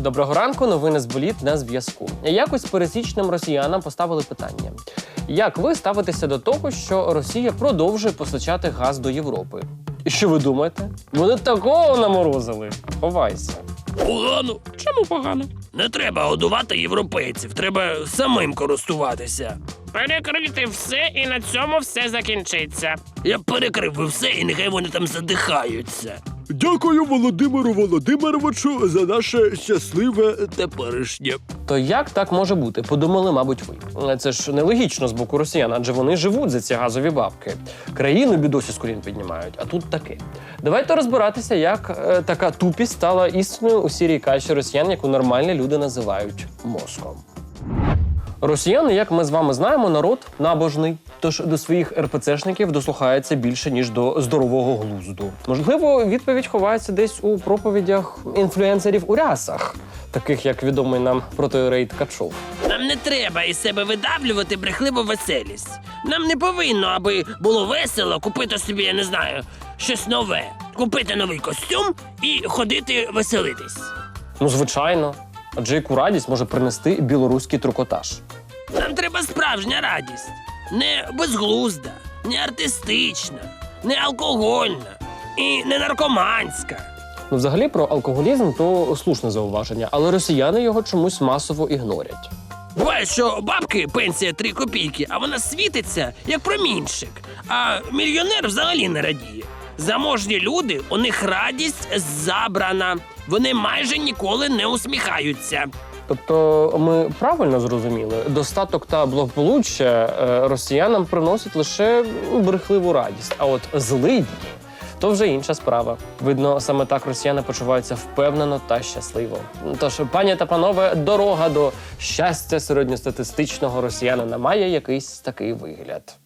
Доброго ранку, новини з боліт на зв'язку. Якось пересічним росіянам поставили питання: як ви ставитеся до того, що Росія продовжує постачати газ до Європи? І що ви думаєте? Вони такого наморозили. Ховайся. Погано. Чому погано? Не треба годувати європейців, треба самим користуватися. Перекрити все і на цьому все закінчиться. Я перекрив би все, і нехай вони там задихаються. Дякую Володимиру Володимировичу за наше щасливе теперішнє. То як так може бути? Подумали, мабуть, ви. Це ж нелогічно з боку росіян, адже вони живуть за ці газові бабки. Країну бідосі з колін піднімають, а тут таке. Давайте розбиратися, як е, така тупість стала істиною у сірій каші росіян, яку нормальні люди називають мозком. Росіяни, як ми з вами знаємо, народ набожний. Тож до своїх РПЦшників дослухається більше ніж до здорового глузду. Можливо, відповідь ховається десь у проповідях інфлюенсерів у рясах, таких як відомий нам протирейд Качов. Нам не треба із себе видавлювати брехливу веселість. Нам не повинно, аби було весело, купити собі, я не знаю, щось нове. Купити новий костюм і ходити веселитись. Ну, звичайно, адже яку радість може принести білоруський трукотаж. Нам треба справжня радість. Не безглузда, не артистична, не алкогольна і не наркоманська. Ну, взагалі, про алкоголізм то слушне зауваження, але росіяни його чомусь масово ігнорять. Буває, що бабки пенсія 3 копійки, а вона світиться як промінчик. А мільйонер взагалі не радіє. Заможні люди, у них радість забрана. Вони майже ніколи не усміхаються. Тобто, ми правильно зрозуміли, достаток та благополуччя е, росіянам приносять лише ну, брехливу радість. А от злидні то вже інша справа. Видно, саме так росіяни почуваються впевнено та щасливо. Тож, пані та панове, дорога до щастя середньостатистичного росіянина має якийсь такий вигляд.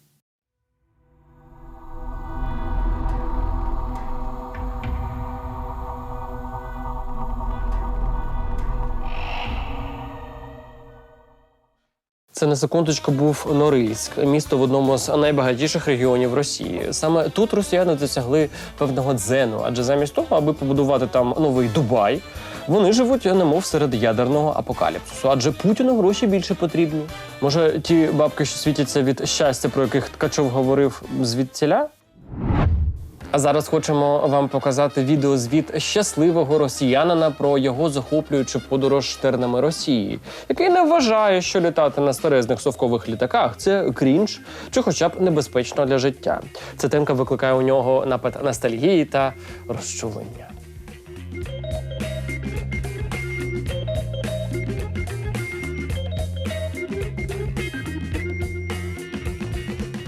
Це на секундочку був Норильськ, місто в одному з найбагатіших регіонів Росії. Саме тут росіяни досягли певного дзену, адже замість того, аби побудувати там новий Дубай, вони живуть немов серед ядерного апокаліпсису. Адже Путіну гроші більше потрібні. Може, ті бабки, що світяться від щастя, про яких Ткачов говорив, звідтіля? А зараз хочемо вам показати відеозвіт щасливого росіянина про його захоплюючу подорож тернами Росії, який не вважає, що літати на старезних совкових літаках це крінж чи хоча б небезпечно для життя. Ця темка викликає у нього напад ностальгії та розчулення.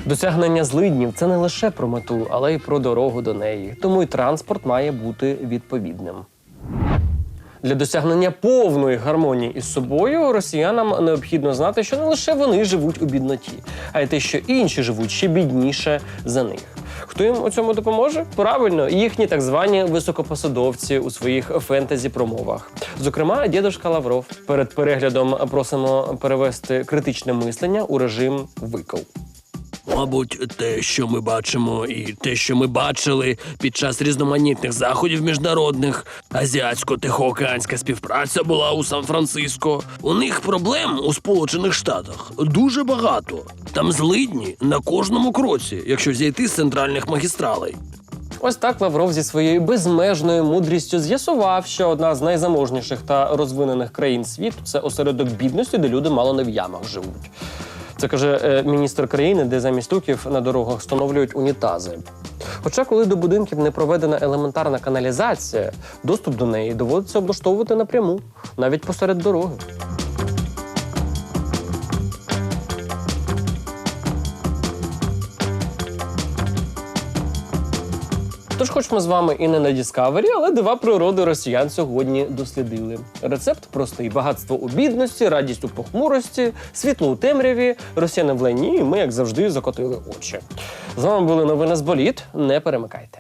Досягнення злиднів це не лише про мету, але й про дорогу до неї. Тому й транспорт має бути відповідним. Для досягнення повної гармонії із собою росіянам необхідно знати, що не лише вони живуть у бідноті, а й те, що інші живуть ще бідніше за них. Хто їм у цьому допоможе? Правильно, їхні так звані високопосадовці у своїх фентезі-промовах. Зокрема, дідушка Лавров. Перед переглядом просимо перевести критичне мислення у режим викол. Мабуть, те, що ми бачимо, і те, що ми бачили під час різноманітних заходів міжнародних, азіатсько-тихоокеанська співпраця була у Сан-Франциско. У них проблем у Сполучених Штатах дуже багато. Там злидні на кожному кроці, якщо зійти з центральних магістралей. Ось так Лавров зі своєю безмежною мудрістю з'ясував, що одна з найзаможніших та розвинених країн світу це осередок бідності, де люди мало не в ямах живуть. Це каже е, міністр країни, де замість туків на дорогах встановлюють унітази. Хоча, коли до будинків не проведена елементарна каналізація, доступ до неї доводиться облаштовувати напряму, навіть посеред дороги. Тож, хоч з вами і не на Discovery, але дива природи росіян сьогодні дослідили. Рецепт простий: багатство у бідності, радість у похмурості, світло у темряві, росіяни в лені, і ми, як завжди, закотили очі. З вами були новини з боліт. Не перемикайте.